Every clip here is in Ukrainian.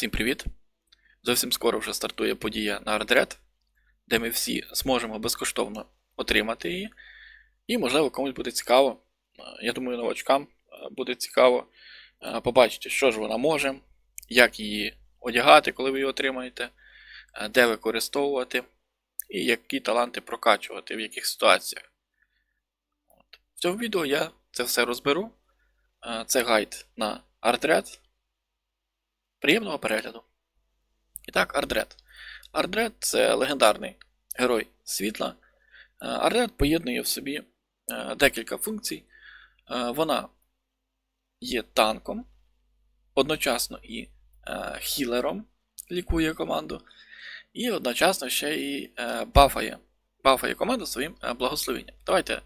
Всім привіт! Зовсім скоро вже стартує подія на Ардред, де ми всі зможемо безкоштовно отримати її. І, можливо, комусь буде цікаво. е, Я думаю, новачкам е, буде цікаво е, побачити, що ж вона може, як її одягати, коли ви її отримаєте, де використовувати, і які таланти прокачувати, в яких ситуаціях. В цьому відео я це все розберу. Це гайд на Ардред. Приємного перегляду. І так, Ардред. Ардред це легендарний герой світла. Е, Ардред поєднує в собі е, декілька функцій. Е, Вона є танком, одночасно і хілером, лікує команду, і одночасно ще і бафає. Бафає команду своїм благословенням. Давайте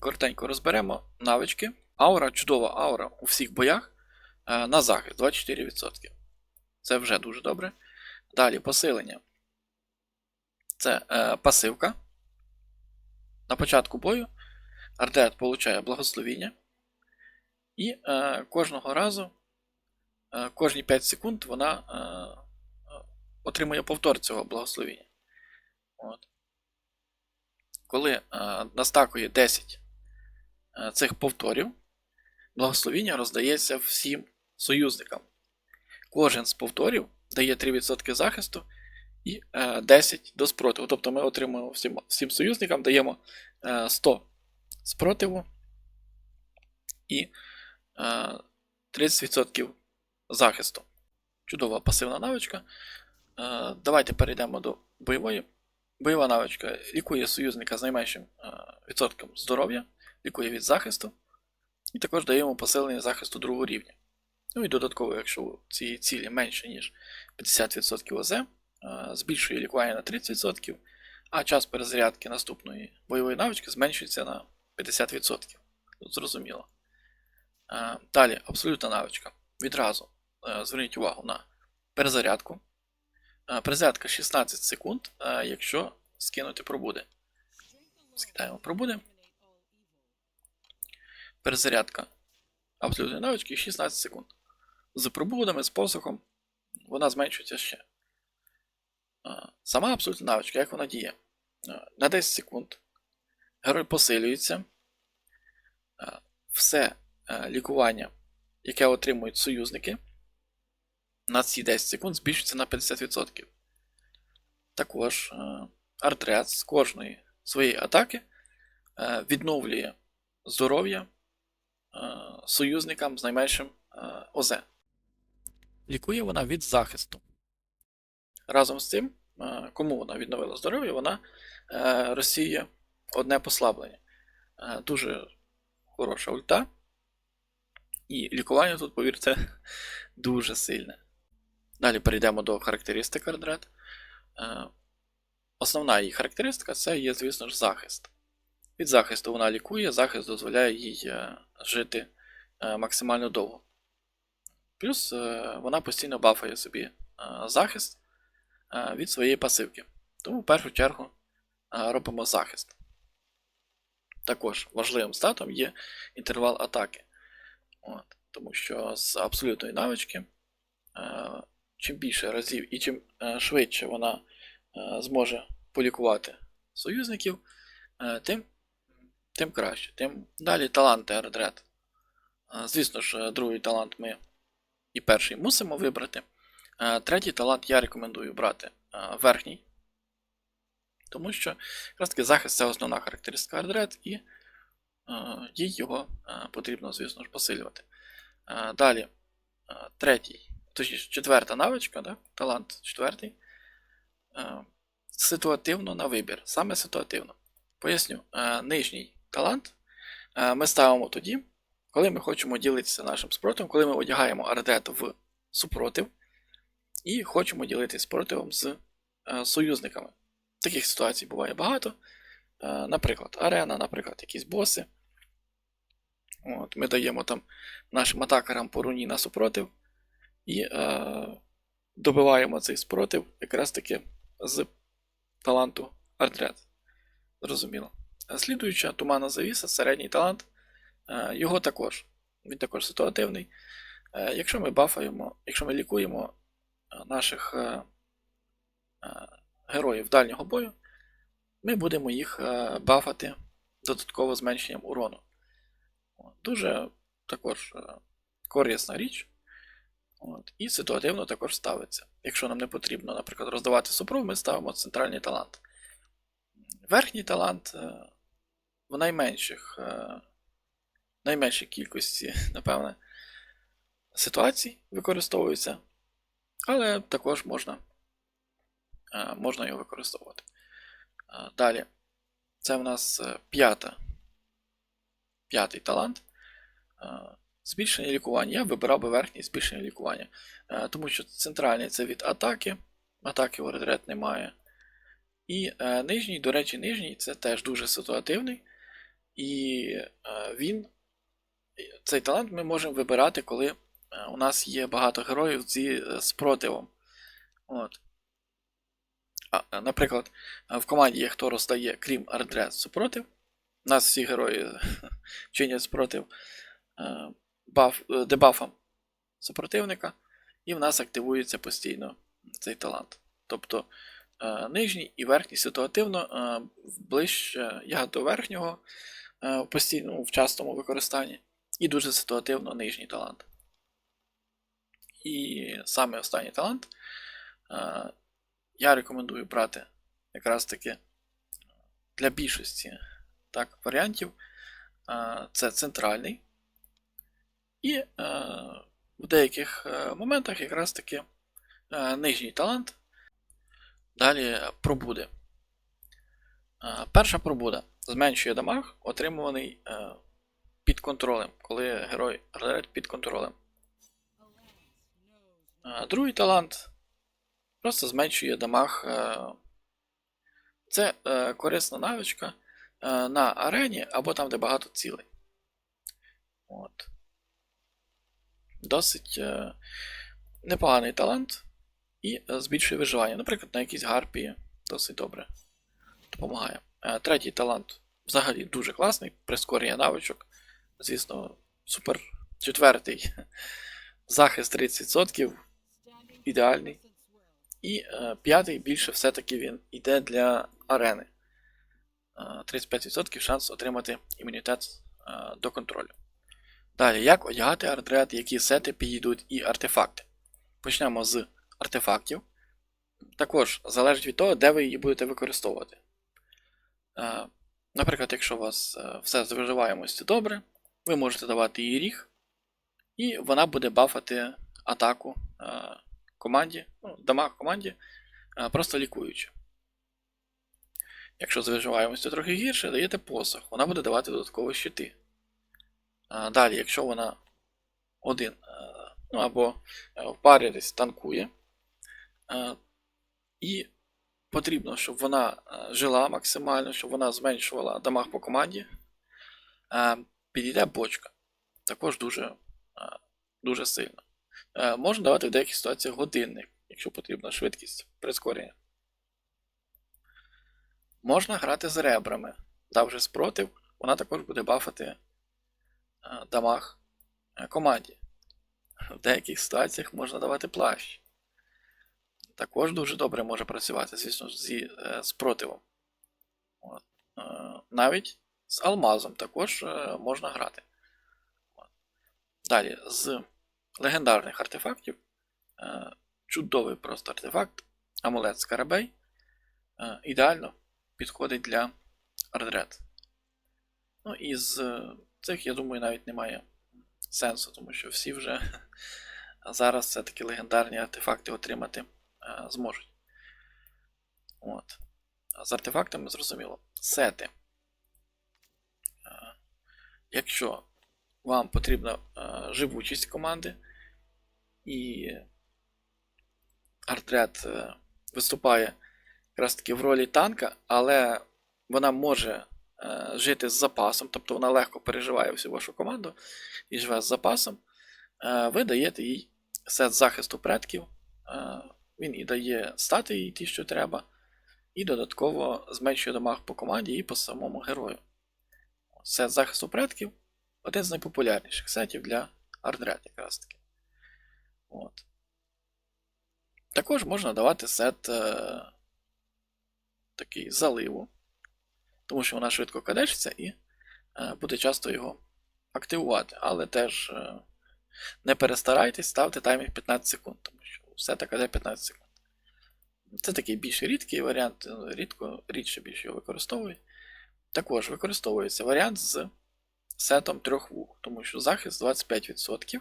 коротенько розберемо навички. Аура, чудова аура у всіх боях на захист 24%. Це вже дуже добре. Далі посилення. Це е, пасивка. На початку бою Ардет получає благословіння. І е, кожного разу, е, кожні 5 секунд вона е, е, отримує повтор цього благословіння. От. Коли е, настакує 10 е, цих повторів, благословіння роздається всім союзникам. Кожен з повторів дає 3% захисту і е, 10 до спротиву. Тобто ми отримуємо всім, всім союзникам, даємо е, 100 спротиву і е, 30% захисту. Чудова пасивна навичка. Е, давайте перейдемо до бойової. Бойова навичка лікує союзника з найменшим е, відсотком здоров'я, лікує від захисту, і також дає йому посилення захисту другого рівня. Ну і додатково, якщо цієї цілі менше, ніж 50% ОЗ, е, збільшує лікування на 30%, а час перезарядки наступної бойової навички зменшується на 50%. Тут зрозуміло. Е, Далі, абсолютна навичка. Відразу е, зверніть увагу на перезарядку. Перезарядка 16 секунд, якщо скинути пробуди. Скидаємо пробуди. Перезарядка абсолютної навички 16 секунд. З пробудами, з посухом вона зменшується ще. Сама абсолютна навичка, як вона діє? На 10 секунд герой посилюється. Все е, лікування, яке отримують союзники, на ці 10 секунд збільшується на 50%. Також е, артрет з кожної своєї атаки е, відновлює здоров'я союзникам з найменшим ОЗ. Лікує вона від захисту. Разом з цим, е, кому вона відновила здоров'я, вона е, розсіє одне послаблення. Е, Дуже хороша ульта. І лікування тут, повірте, дуже сильне. Далі перейдемо до характеристик Ардред. Основна її характеристика це є, звісно ж, захист. Від захисту вона лікує, захист дозволяє їй жити максимально довго. Плюс е, вона постійно бафає собі е, захист е, від своєї пасивки. Тому в першу чергу робимо захист. Також важливим статом є інтервал атаки. От, тому що з абсолютної навички, чим більше разів і чим швидше вона зможе полікувати союзників, тим, тим краще. Тим далі таланти Ардред. Звісно ж, другий талант ми і перший мусимо вибрати. Е, Третій талант я рекомендую брати е, верхній. Тому що якраз таки захист це основна характеристика Ардред, і е, їй його потрібно, звісно ж, посилювати. Далі, третій, точніше, четверта навичка, да? талант четвертий. Ситуативно на вибір. Саме ситуативно. Поясню, нижній талант ми ставимо тоді, коли ми хочемо ділитися нашим спротивом, коли ми одягаємо ардет в супротив і хочемо ділитися спротивом з е, союзниками. Таких ситуацій буває багато. Е, Наприклад, арена, наприклад, якісь боси. От, Ми даємо там нашим атакерам по руні на супротив і е, добиваємо цей спротив якраз таки з таланту Артред. Зрозуміло. Е, Слідуюча туманна завіса, середній талант. Е, Його також. Він також ситуативний. Е, Якщо ми бафаємо, якщо ми лікуємо наших е, е, героїв дальнього бою, ми будемо їх бафати додатково зменшенням урону. Дуже також корисна річ. От, і ситуативно також ставиться. Якщо нам не потрібно, наприклад, роздавати супруг, ми ставимо центральний талант. Верхній талант в найменших, найменшій кількості, напевне, ситуацій використовується, але також можна, е, можна його використовувати. Е, Далі, це в нас е, п'ята, п'ятий талант. Збільшення лікування. Я вибирав би верхнє збільшення лікування. Тому що центральний це від атаки. Атаки у ретрет немає. І нижній, до речі, нижній це теж дуже ситуативний. І він, цей талант ми можемо вибирати, коли е, у нас є багато героїв зі е, спротивом. От. А, е, наприклад, в команді є хто роздає, крім Ардред, супротив. У нас всі герої чинять спротив баф, дебафам супротивника, і в нас активується постійно цей талант. Тобто нижній і верхній ситуативно ближче я до верхнього ну, в частому використанні, і дуже ситуативно нижній талант. І саме останній талант е, я рекомендую брати якраз таки для більшості так, варіантів. Е, це центральний. І е, в деяких моментах якраз таки нижній талант. Далі пробуди. Е, перша пробуда зменшує дамаг, отримуваний під контролем, коли герой грає під контролем. Другий талант просто зменшує дамаг. Е, це е, корисна навичка е, на арені або там, де багато цілей. От. Досить непоганий талант і збільшує виживання. Наприклад, на якійсь гарпії досить добре допомагає. Третій талант взагалі дуже класний, прискорює навичок. Звісно, супер. Четвертий захист 30%, ідеальний. І е, п'ятий більше все-таки він йде для арени. Е, 35% шанс отримати імунітет е, до контролю. Далі, як одягати артрет, які сети підійдуть і артефакти. Почнемо з артефактів. Також залежить від того, де ви її будете використовувати. Е, Наприклад, якщо у вас е, все з виживаємостю добре, ви можете давати їй ріг, і вона буде бафати атаку е, команді, ну, дамаг команді, е, просто лікуючи. Якщо з виживаємостю трохи гірше, даєте посох, вона буде давати додаткові щити. А, Далі, якщо вона один е, ну, або е, в парі десь танкує, е, і потрібно, щоб вона е, жила максимально, щоб вона зменшувала дамаг по команді, е, підійде бочка. Також дуже, дуже сильно. Можна давати в деяких ситуаціях годинник, якщо потрібна швидкість прискорення. Можна грати з ребрами. Давши спротив, вона також буде бафати дамаг команді. В деяких ситуаціях можна давати плащ. Також дуже добре може працювати, звісно, зі е, спротивом. От. Навіть з алмазом також е, можна грати. Далі, з легендарних артефактів. Е, чудовий просто артефакт. Амулет Скарабей. Е, ідеально підходить для Ардред. Ну і з цих, я думаю, навіть немає сенсу, тому що всі вже зараз все-таки легендарні артефакти отримати зможуть. От. З артефактами зрозуміло. Сети. Якщо вам потрібна е, живучість команди, і Артред е, виступає якраз таки в ролі танка, але вона може е, жити з запасом, тобто вона легко переживає всю вашу команду і живе з запасом. Ви даєте їй сет захисту предків. Він і дає стати їй ті, що треба, і додатково зменшує дамаг по команді і по самому герою. Сет захисту предків один з найпопулярніших сетів для Ардред якраз таки. От. Також можна давати сет е, такий заливу, тому що вона швидко кадешиться і е, буде часто його активувати. Але теж е, не перестарайтесь, ставте таймер 15 секунд, тому що все таке де 15 секунд. Це такий більш рідкий варіант, е, рідко, рідше більше його використовують. Також використовується варіант з сетом трьох вух, тому що захист 25%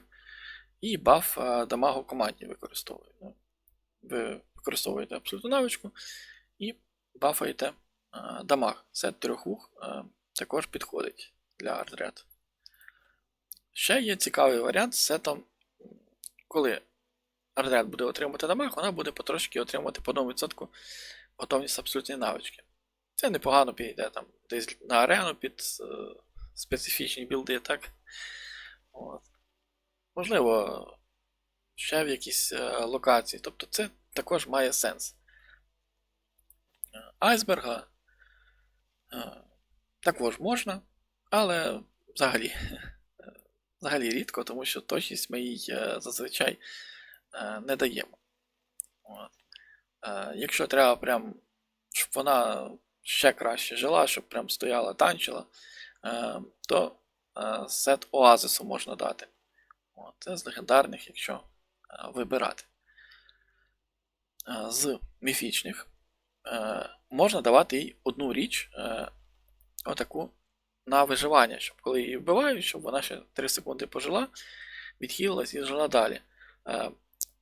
і баф е, дамагу командні використовує. Ну, Ви використовуєте абсолютну навичку і бафаєте е, дамаг. Сет трьох вух е, також підходить для артред. Ще є цікавий варіант з сетом, коли артред буде отримувати дамаг, вона буде потрошки отримувати по 1% готовність абсолютної навички. Це непогано підійде там десь на арену під е, специфічні білди, так? От. Можливо, ще в якісь е, локації. Тобто це також має сенс. Е, Айсберга е, також можна, але взагалі, взагалі рідко, тому що точність ми їй е, зазвичай е, не даємо. От. Е, Якщо треба прям, щоб вона ще краще жила, щоб прям стояла, танчила, е, то е, сет Оазису можна дати. Це з легендарних, якщо е, вибирати. З міфічних можна давати їй одну річ, отаку на виживання, щоб коли її вбивають, щоб вона ще 3 секунди пожила, відхилилась і жила далі.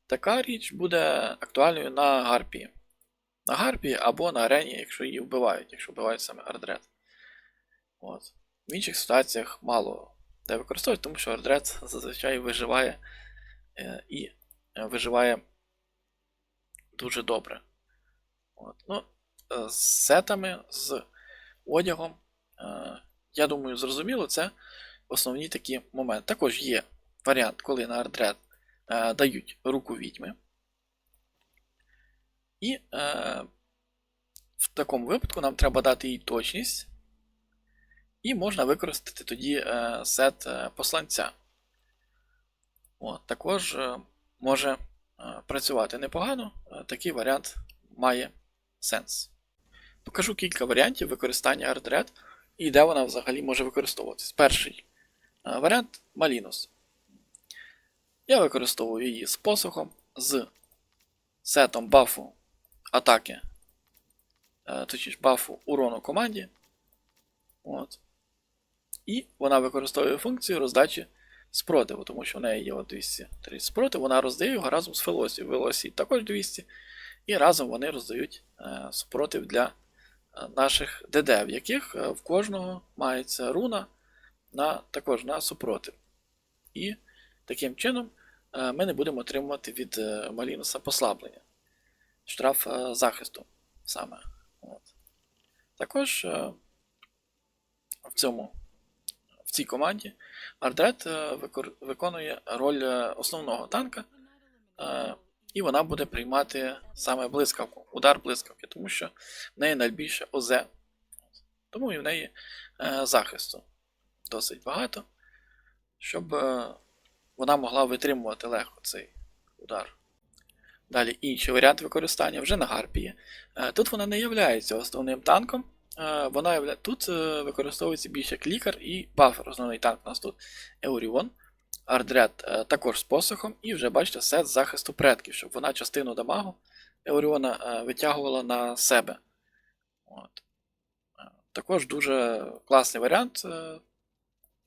Така річ буде актуальною на Гарпії. На Гарпії або на арені, якщо її вбивають, якщо вбивають саме Ардред. От. В інших ситуаціях мало де використовують, тому що Ардред зазвичай виживає е, і е, виживає дуже добре. От. Ну, е, з сетами, з одягом, е, я думаю, зрозуміло, це основні такі моменти. Також є варіант, коли на Ардред е, дають руку відьми. І е, в такому випадку нам треба дати їй точність. І можна використати тоді е, сет е, посланця. От, також е, може е, працювати непогано. Е, такий варіант має сенс. Покажу кілька варіантів використання ArtRed і де вона взагалі може використовуватись. Перший е, варіант Малінус. Я використовую її з посухом, з сетом бафу атаки, е, точніше бафу урону команді. От. І вона використовує функцію роздачі спротиву, тому що в неї є от 230 спротив, вона роздає його разом з Велосі. Велосі також 200. І разом вони роздають е, супротив для е, наших ДД, в яких в кожного мається руна на, також на супротив. І таким чином ми не будемо отримувати від Малінуса послаблення. Штраф е, захисту саме. От. Також е, в цьому в цій команді Ардред е, виконує роль основного танка, і вона буде приймати саме блискавку, удар блискавки, тому що в неї найбільше ОЗ. Тому і в неї захисту досить багато, щоб вона могла витримувати легко цей удар. Далі інший варіант використання вже на Гарпії. Е, Тут вона не є основним танком. Е, Вона явля... Тут е, використовується більше як лікар і бафер. Основний танк у нас тут Еуріон. Ардред е, також з посохом, і вже бачите сет захисту предків, щоб вона частину дамагу Еуріона витягувала на себе. От. Також дуже класний варіант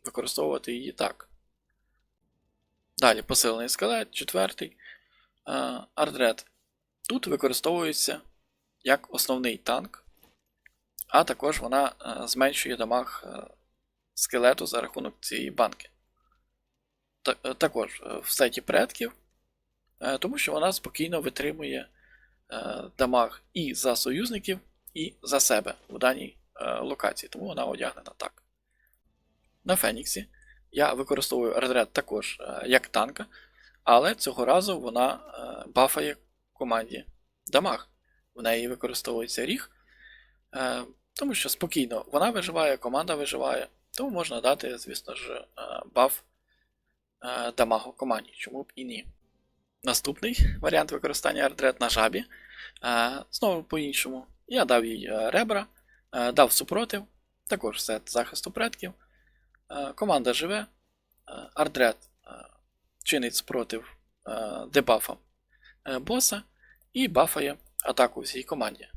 використовувати її так. Далі посилений скелет, четвертий. Е, Ардред. Тут використовується як основний танк, а також вона е, зменшує дамаг е, скелету за рахунок цієї банки. Також в сеті предків, тому що вона спокійно витримує дамаг і за союзників, і за себе в даній локації, тому вона одягнена так. На Феніксі я використовую Ардред також як танка, але цього разу вона е, бафає команді дамаг. В неї використовується ріг, е, тому що спокійно вона виживає, команда виживає, тому можна дати, звісно ж, е, баф дамагу команді, чому б і ні. наступний варіант використання ардред на жабі. Знову по-іншому. Я дав їй ребра, дав супротив, також сет захисту предків. Команда живе. Ардред чинить спротив е, дебафам е, боса і бафає атаку всій команді.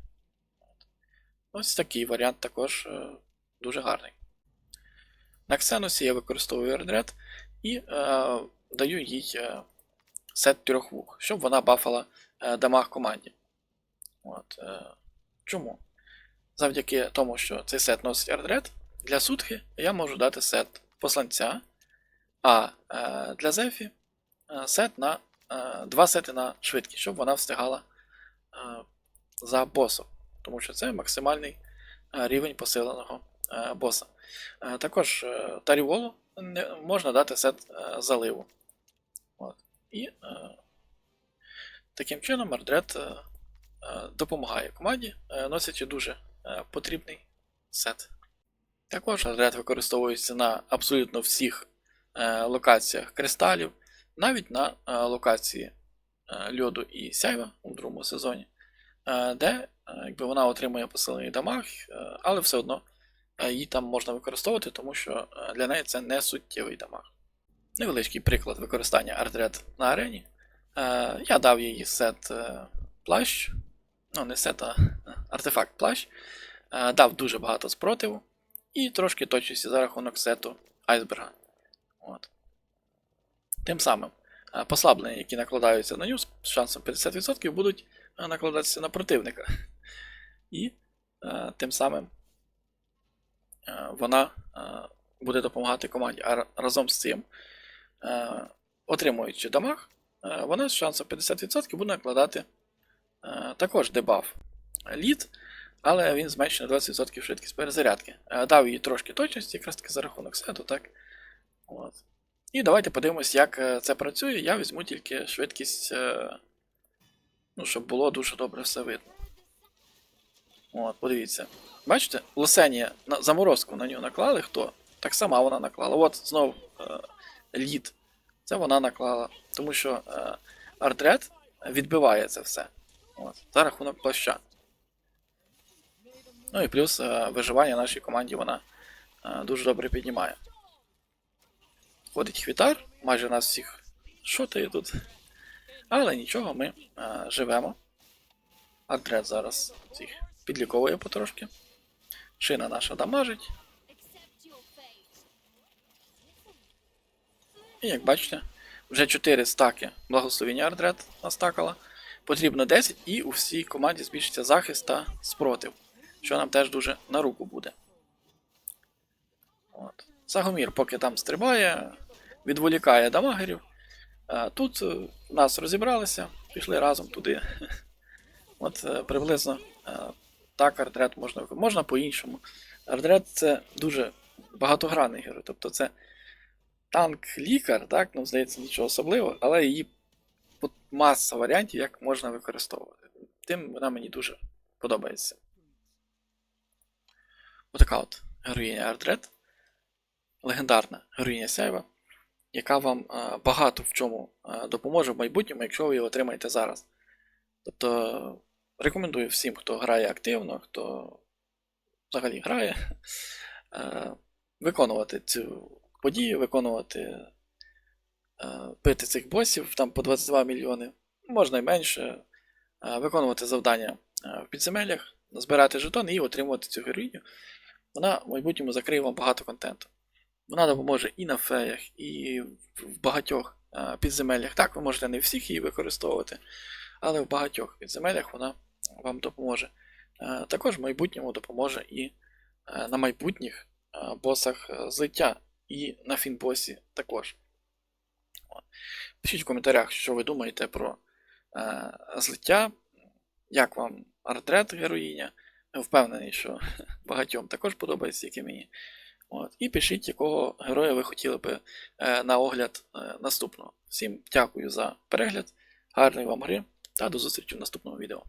Ось такий варіант також е, дуже гарний. На Ксеносі я використовую ардред і е, даю їй е, сет трьох вух, щоб вона бафала е, дамаг команді. От, е, чому? Завдяки тому, що цей сет носить ардред, для сутхи я можу дати сет посланця, а е, для Зефі сет на, е, два сети на швидкість, щоб вона встигала е, за босом. Тому що це максимальний е, рівень посиленого е, боса. Е, також е, Таріволу можна дати сет е, заливу. От. І е, таким чином Ардред е, е, допомагає команді, е, носячи дуже е, потрібний сет. Також Ардред використовується на абсолютно всіх е, локаціях кристалів, навіть на е, локації е, льоду і сяйва у другому сезоні, е, де якби вона отримує посилений дамаг, але все одно її там можна використовувати, тому що для неї це не суттєвий дамаг. Невеличкий приклад використання Ардред на арені. Я дав їй сет плащ, ну не сет, а артефакт плащ, дав дуже багато спротиву і трошки точності за рахунок сету айсберга. От. Тим самим е, послаблення, які накладаються на ню з шансом 50%, будуть е, накладатися на противника. І е, тим самим вона буде допомагати команді. А разом з цим, отримуючи дамаг, вона з шансом 50% буде накладати також дебаф лід, але він зменшує на 20% швидкість перезарядки. Дав їй трошки точності, якраз таки за рахунок сету, так. От. І давайте подивимось, як е, це працює. Я візьму тільки швидкість, е, ну, щоб було дуже добре все видно. От, подивіться. Бачите, Лосенія заморозку на нього наклали хто? Так сама вона наклала. От знов е, лід. Це вона наклала. Тому що е, артред відбиває це все. От, за рахунок плаща. Ну і плюс е, виживання нашій команді вона е, дуже добре піднімає. Ходить хвітар, майже нас всіх шотає тут. Але нічого, ми е, живемо. Артред зараз всіх підліковує потрошки. Шина наша дамажить. І як бачите, вже 4 стаки благословення Ардред настакала. Потрібно 10, і у всій команді збільшиться захист та спротив, що нам теж дуже на руку буде. От. Загомір, поки там стрибає, відволікає дамагерів. Тут е, нас розібралися, пішли разом туди. От е, приблизно е, так ардред можна. Можна по-іншому. Ардред це дуже багатогранний герой. Тобто це танк-лікар, так, ну, здається, нічого особливого, але її маса варіантів, як можна використовувати. Тим вона мені дуже подобається. Отака от героїня Ардред. Легендарна героїня Сяйва, яка вам е, багато в чому е, допоможе в майбутньому, якщо ви її отримаєте зараз. Тобто рекомендую всім, хто грає активно, хто взагалі грає, е, виконувати цю подію, виконувати, бити цих босів там по 22 мільйони, можна й менше, виконувати завдання в підземеллях, збирати жетони і отримувати цю героїню. Вона в майбутньому закриє вам багато контенту. Вона допоможе і на феях, і в багатьох е, підземеллях. Так, ви можете не всіх її використовувати, але в багатьох підземеллях вона вам допоможе. Е, Також в майбутньому допоможе і е, на майбутніх босах злиття, і на фінбосі також. Пишіть в коментарях, що ви думаєте про злиття, як вам артрет героїня. Впевнений, що багатьом також подобається, як і мені. От. І пишіть, якого героя ви хотіли би е, на огляд е, наступного. Всім дякую за перегляд, гарної вам гри та до зустрічі в наступному відео.